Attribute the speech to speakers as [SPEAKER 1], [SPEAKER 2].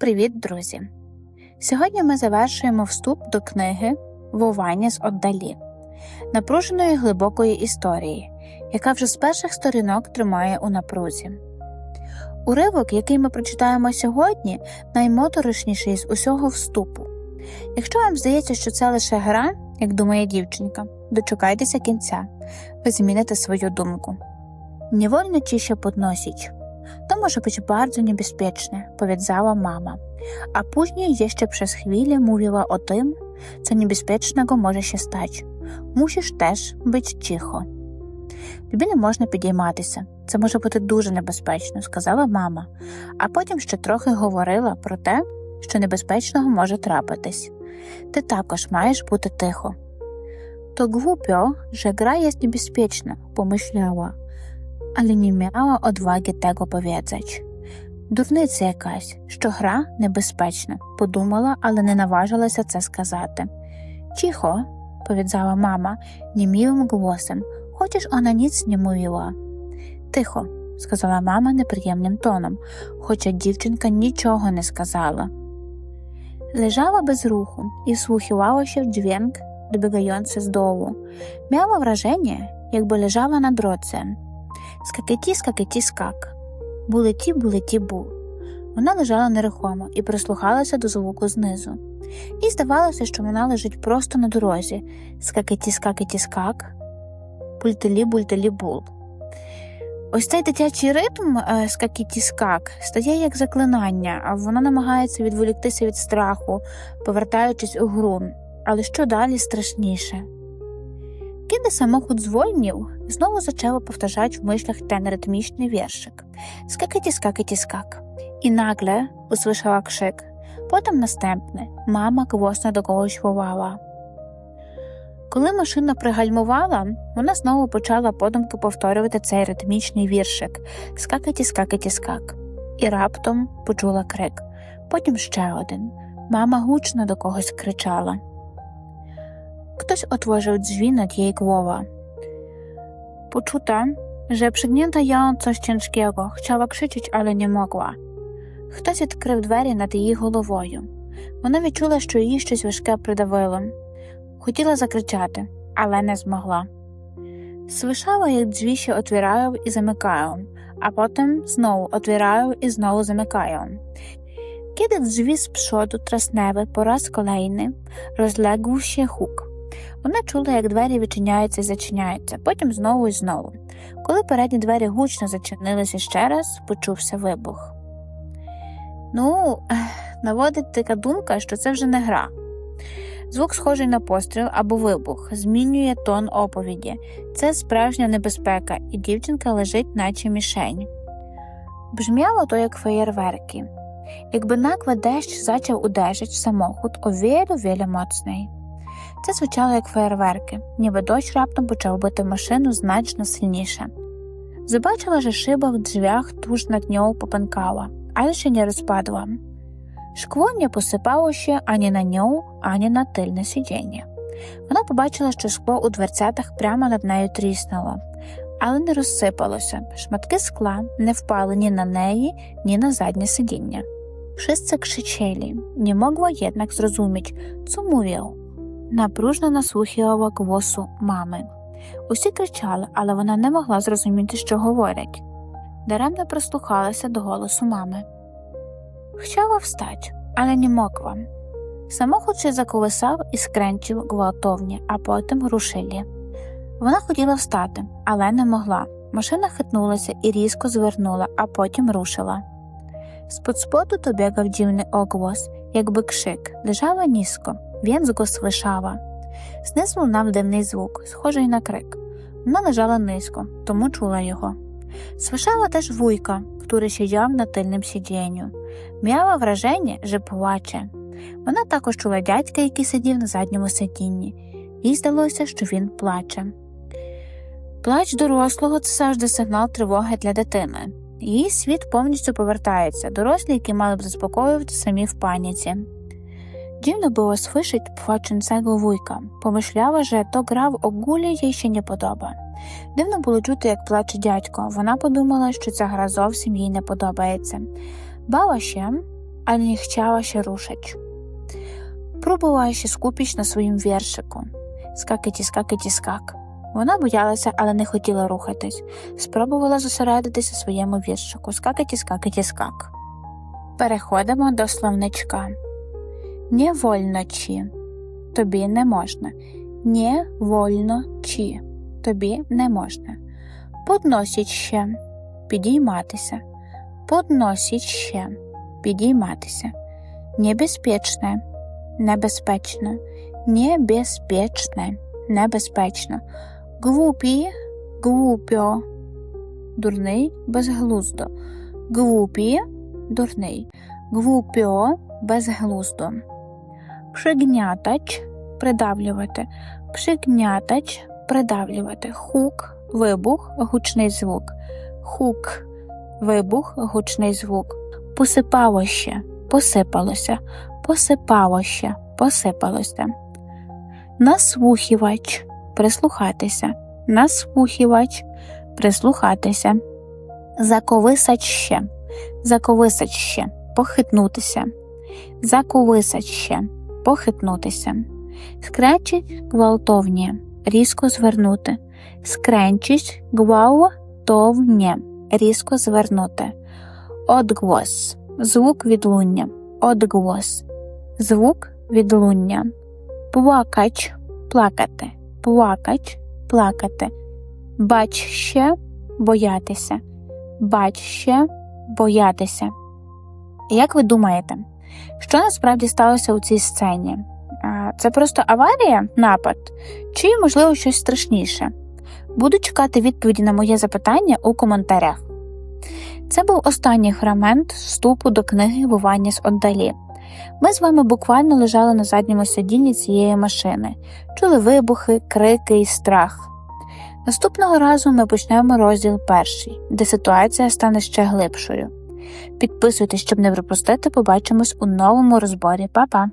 [SPEAKER 1] Привіт, друзі! Сьогодні ми завершуємо вступ до книги Вовання з отдалі, напруженої глибокої історії, яка вже з перших сторінок тримає у напрузі. Уривок, який ми прочитаємо сьогодні, наймоторошніший з усього вступу. Якщо вам здається, що це лише гра, як думає дівчинка, дочекайтеся кінця, ви зміните свою думку. Ci się podnosić. To może być bardzo niebezpieczne, powiedziała mama, a później jeszcze przez chwilę mówiła o tym, co niebezpiecznego może się stać. Musisz też być cicho. Тобі не можна підійматися. Це може бути дуже небезпечно, сказала мама, а потім ще трохи говорила про те, що небезпечного може трапитись. Ти також маєш бути тихо. To głupio, że gra jest niebezpieczna, pomyślała, але не miała odwagi tego powiedzieć. Дурниця якась, що гра небезпечна, подумала, але не наважилася це сказати. Cicho, powiedziała mama niemiłym głosem, chociaż ona nic nie mówiła. Тихо, сказала мама неприємним тоном, хоча дівчинка нічого не сказала. Leżała bez ruchu i wsłuchiwała się w dźwięk dobiegający z dołu. Miała wrażenie, jakby leżała na drodze. Скакеті, скакеті, скак. Булеті, булеті, бу. Вона лежала нерухомо і прислухалася до звуку знизу. Їй здавалося, що вона лежить просто на дорозі. Скакеті, скакеті, скак. Бультелі, бультелі, бул. Ось цей дитячий ритм е, скакеті скак стає як заклинання, а вона намагається відволіктися від страху, повертаючись у гру. Але що далі страшніше? Kiedy samochód zwolnił, znowu zaczęła powtarzać w myślach ten rytmiczny wierszyk. Skakajcie, skakajcie, skak. I nagle usłyszała krzyk. Potem następny. Mama głośno do kogoś wołała. Коли машина пригальмувала, вона знову почала подумки повторювати цей ритмічний віршик Скакайте, скакайте, скак. І раптом почула крик. Потім ще один. Мама гучно до когось кричала. Ktoś otworzył drzwi nad jej głową. Poczuta, że przygnięta ją coś ciężkiego, chciała krzyczeć, ale nie mogła. Хтось відкрив двері над її головою. Вона відчула, що її щось важке придавило. Хотіла закричати, але не змогла. Otwierają i zamykają, a potem znowu otwierają i znowu zamykają. Kiedy drzwi z przodu trasnęły po raz kolejny, rozległ się huk. Вона чула, як двері відчиняються і зачиняються, потім знову і знову. Коли передні двері гучно зачинилися ще раз, почувся вибух. Ну, наводить така думка, що це вже не гра. Звук, схожий на постріл або вибух, змінює тон оповіді. Це справжня небезпека, і дівчинка лежить, наче мішень. Бжмяло то, як феєрверки. Якби наgle дощ зачав samochód o wiele, wiele mocniej. Це звучало як феєрверки, ніби дощ раптом почав бити машину значно сильніше. Побачила, що шиба в drzwiach tuż nad nią popękała, ale się nie rozpadła. Szkło nie posypało się ani na nią, ani na tylne siedzenie. Вона побачила, що скло у дверцятах прямо над нею тріснуло, але не розсипалося. Шматки скла не впали ні на неї, ні на заднє сидіння. Wszyscy krzyczeli, nie mogła jednak zrozumieć, co mówią. Напружно наслухала голосу мами. Усі кричали, але вона не могла зрозуміти, що говорять. Даремно прислухалася до голосу мами. Wstać, ale nie mogła. Samochód się zakołysав і скренчив gwałtownie, а потім ruszyli. Вона хотіла встати, але не могла. Машина хитнулася і різко звернула, а потім рушила. З-под споду dobiegał dziwny ogłos, jakby krzyk. Leżała nisko, więc go słyszała. Знизу лунав дивний звук, схожий на крик. Вона лежала низько, тому чула його. Słyszała też wujka, który siedział na tylnym siedzeniu. Miała wrażenie, że płacze. Вона також чула дядька, який сидів на задньому сидінні. Їй здалося, що він плаче. Плач дорослого це завжди сигнал тривоги для дитини. Її світ повністю повертається, дорослі, які мали б заспокоювати самі в паніці. Dziwno było słyszeć płaczącego wujka. Pomyślała, że to gra w ogóle ще не подоба. Дивно було чути, як плаче дядько. Вона подумала, що ця гра зовсім їй не подобається. Бала ще, ale nie chciała się ruszyć. Próbowała się skupić na своїм віршику. Скакаті, скакаті, скак. Вона боялася, але не хотіла рухатись. Спробувала зосередитися своєму віршику. Скакаті, скакаті, скак. Переходимо до словничка. Не вольно чи. Тобі не можна. Не вольно чи. Тобі не можна. Подносіть ще. Підійматися. Подносіть ще. Підійматися. Небезпечне. Небезпечно. Небезпечне. Небезпечно. Глупі. Глупьо. Дурний. Безглуздо. Глупі. Дурний. Глупьо. Безглуздо. Пригнятач. Придавлювати. Пригнятач. Придавлювати. Хук. Вибух. Гучний звук. Хук. Вибух. Гучний звук. Посипало ще. Посипалося. Посипало ще. Посипалося. Наслухівач. Прислухатися. Наслухівач. Прислухатися. Заковисач ще. Заковисач ще. Похитнутися. Заковисач ще. Похитнутися. Скречить гвалтовні. Різко звернути. Скренчить гвалтовні. Різко звернути. Одглос. Звук відлуння. Одглос. Звук відлуння. Плакач. Плакати. Плакач. Плакати. Бач ще. Боятися. Бач ще. Боятися. Як ви думаєте, що насправді сталося у цій сцені? Це просто аварія, напад, чи, можливо, щось страшніше? Буду чекати відповіді на моє запитання у коментарях. Це був останній фрагмент вступу до книги Вування з отдалі. Ми з вами буквально лежали на задньому сидінні цієї машини, чули вибухи, крики і страх. Наступного разу ми почнемо розділ перший, де ситуація стане ще глибшою. Підписуйтесь, щоб не пропустити, побачимось у новому розборі. Па-па!